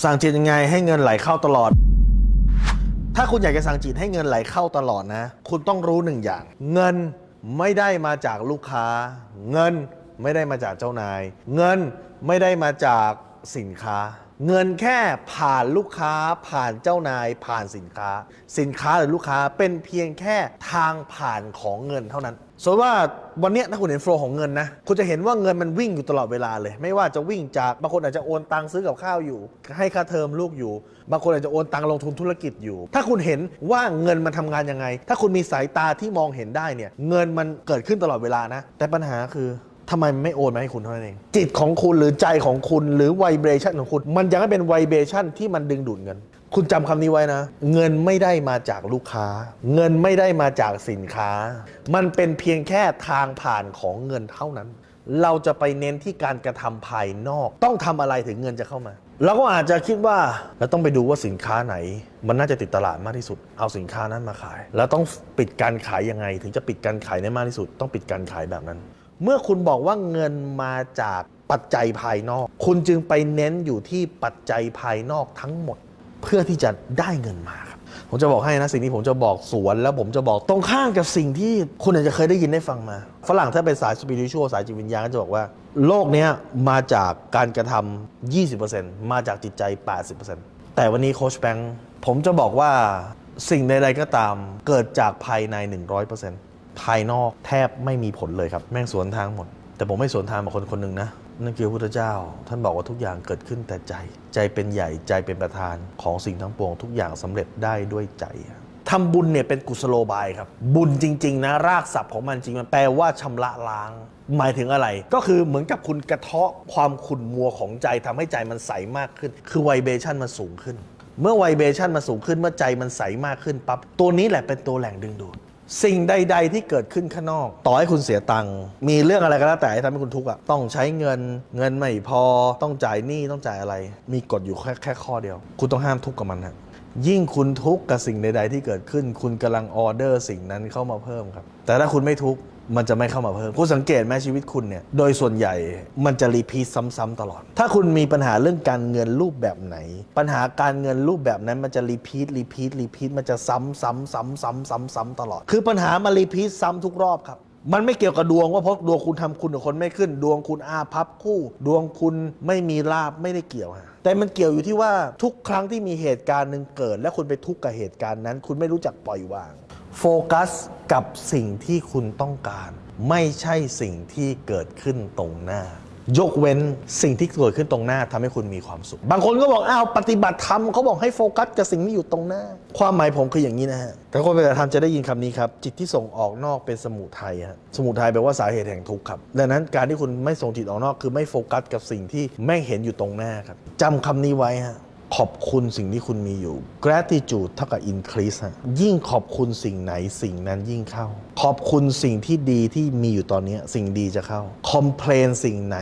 สั่งจีนยังไงให้เงินไหลเข้าตลอด ถ้าคุณอยากจะสั่งจีนให้เงินไหลเข้าตลอดนะ คุณต้องรู้หนึ่งอย่าง เงินไม่ได้มาจากลูกค้า เงินไม่ได้มาจากเจ้านาย เงินไม่ได้มาจากสินค้า เงินแค่ผ่านลูกค้าผ่านเจ้านายผ่านสินค้า สินค้าหรือลูกค้าเป็นเพียงแค่ทางผ่านของเงินเท่านั้นสมมติว่าวันนี้ถ้าคุณเห็นโฟล์ของเงินนะ คุณจะเห็นว่าเงินมันวิ่งอยู่ตลอดเวลาเลย ไม่ว่าจะวิ่งจากบางคนอาจจะโอนตังค์ซื้อกับข้าวอยู่ ให้ค่าเทอมลูกอยู่ บางคนอาจจะโอนตังค์ลงทุนธุรกิจอยู่ ถ้าคุณเห็นว่าเงินมันทำงานยังไง ถ้าคุณมีสายตาที่มองเห็นได้เนี่ย เงินมันเกิดขึ้นตลอดเวลานะ แต่ปัญหาคือ ทำไมมันไม่โอนมาให้คุณเท่านั้นเอง จิตของคุณหรือใจของคุณหรือไวเบรชันของคุณ มันยังไม่เป็นไวเบรชันที่มันดึงดูดเงิน คุณจำคำนี้ไว้นะ เงินไม่ได้มาจากลูกค้า เงินไม่ได้มาจากสินค้า มันเป็นเพียงแค่ทางผ่านของเงินเท่านั้น เราจะไปเน้นที่การกระทำภายนอก ต้องทำอะไรถึงเงินจะเข้ามาเราก็อาจจะคิดว่าเราต้องไปดูว่าสินค้าไหน มันน่าจะติดตลาดมากที่สุด เอาสินค้านั้นมาขาย แล้วต้องปิดการขายยังไง ถึงจะปิดการขายได้มากที่สุด ต้องปิดการขายแบบนั้น เมื่อคุณบอกว่าเงินมาจากปัจจัยภายนอก คุณจึงไปเน้นอยู่ที่ปัจจัยภายนอกทั้งหมด เพื่อที่จะได้เงินมาครับ ผมจะบอกให้นะสิ่งที่ผมจะบอกสวน แล้วผมจะบอกตรงข้ามกับสิ่งที่คุณอาจจะเคยได้ยินได้ฟังมา ฝรั่งถ้าเป็นสายสปิริชวสายจิตวิญญาณก็จะบอกว่า โลกนี้มาจากการกระทำ20%มาจากจิตใจ 80%แต่วันนี้โคชแบงค์ผมจะบอกว่าสิ่งใดๆก็ตามเกิดจากภายใน 100% ภายนอกแทบไม่มีผลเลยครับแม่งสวนทางหมด แต่ผมไม่สวนทางกับคนคนหนึ่งนะนั่นคือพระพุทธเจ้า ท่านบอกว่าทุกอย่างเกิดขึ้นแต่ใจ ใจเป็นใหญ่ใจเป็นประธานของสิ่งทั้งปวง ทุกอย่างสำเร็จได้ด้วยใจทำบุญเนี่ยเป็นกุศโลบายครับ บุญจริง ๆ นะ รากศัพท์ของมันจริงมันแปลว่าชำระล้าง หมายถึงอะไร ก็คือเหมือนกับคุณกระเทาะความขุ่นมัวของใจทำให้ใจมันใสมากขึ้น คือไวเบชันมันสูงขึ้น เมื่อไวเบชันมันสูงขึ้นเมื่อใจมันใสมากขึ้นปั๊บตัวนี้แหละเป็นตัวแหล่งดึงดูด สิ่งใด ๆ ที่เกิดขึ้นข้างนอก ต่อให้คุณเสียตังค์มีเรื่องอะไรก็แล้วแต่ที่ทำให้คุณทุกข์อะต้องใช้เงินเงินไม่พอต้องจ่ายหนี้ต้องจ่ายอะไร มีกฎอยู่แค่แค่ข้อเดียว คุณต้องห้ามทุกข์กับมันฮะยิ่งคุณทุกข์กับสิ่งใด ๆ ที่เกิดขึ้น คุณกำลังออเดอร์สิ่งนั้นเข้ามาเพิ่มครับ แต่ถ้าคุณไม่ทุกข์ มันจะไม่เข้ามาเพิ่มคุณสังเกตไหมชีวิตคุณเนี่ยโดยส่วนใหญ่มันจะรีพีทซ้ำๆตลอด ถ้าคุณมีปัญหาเรื่องการเงินรูปแบบไหน ปัญหาการเงินรูปแบบนั้นมันจะรีพีทรีพีทรีพีทมันจะซ้ำซ้ำซ้ำซ้ำซ้ำซ้ำตลอด คือปัญหามันรีพีทซ้ำทุกรอบครับ มันไม่เกี่ยวกับดวงว่าเพราะดวงคุณทำคุณกับคนไม่ขึ้น ดวงคุณอาภัพคู่ ดวงคุณไม่มีลาบไม่ได้เกี่ยวฮะแต่มันเกี่ยวอยู่ที่ว่าทุกครั้งที่มีเหตุการณ์หนึ่งเกิด และคุณไปทุกข์กับเหตุการณ์นั้น คุณไม่รู้จักปล่อยวาง โฟกัสกับสิ่งที่คุณต้องการ ไม่ใช่สิ่งที่เกิดขึ้นตรงหน้า ยกเว้นสิ่งที่เกิดขึ้นตรงหน้าทำให้คุณมีความสุข บางคนก็บอกอ้าวปฏิบัติธรรมเขาบอกให้โฟกัสกับสิ่งที่อยู่ตรงหน้า ความหมายผมคืออย่างนี้นะฮะแต่คนปฏิบัติธรรมจะได้ยินคำนี้ครับ จิตที่ส่งออกนอกเป็นสมุทัยฮะสมุทัยแปลว่าสาเหตุแห่งทุกข์ครับดังนั้นการที่คุณไม่ส่งจิตออกนอก คือไม่โฟกัสกับสิ่งที่แม่งเห็นอยู่ตรงหน้าครับจำคำนี้ไว้ฮะ ขอบคุณสิ่งที่คุณมีอยู่ gratitude เท่ากับ increase ฮะยิ่งขอบคุณสิ่งไหนสิ่งนั้นยิ่งเข้า ขอบคุณสิ่งที่ดีที่มีอยู่ตอนนี้สิ่งดีจะเข้า complain สิ่งไหน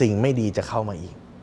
สิ่งไม่ดีจะเข้ามาอีก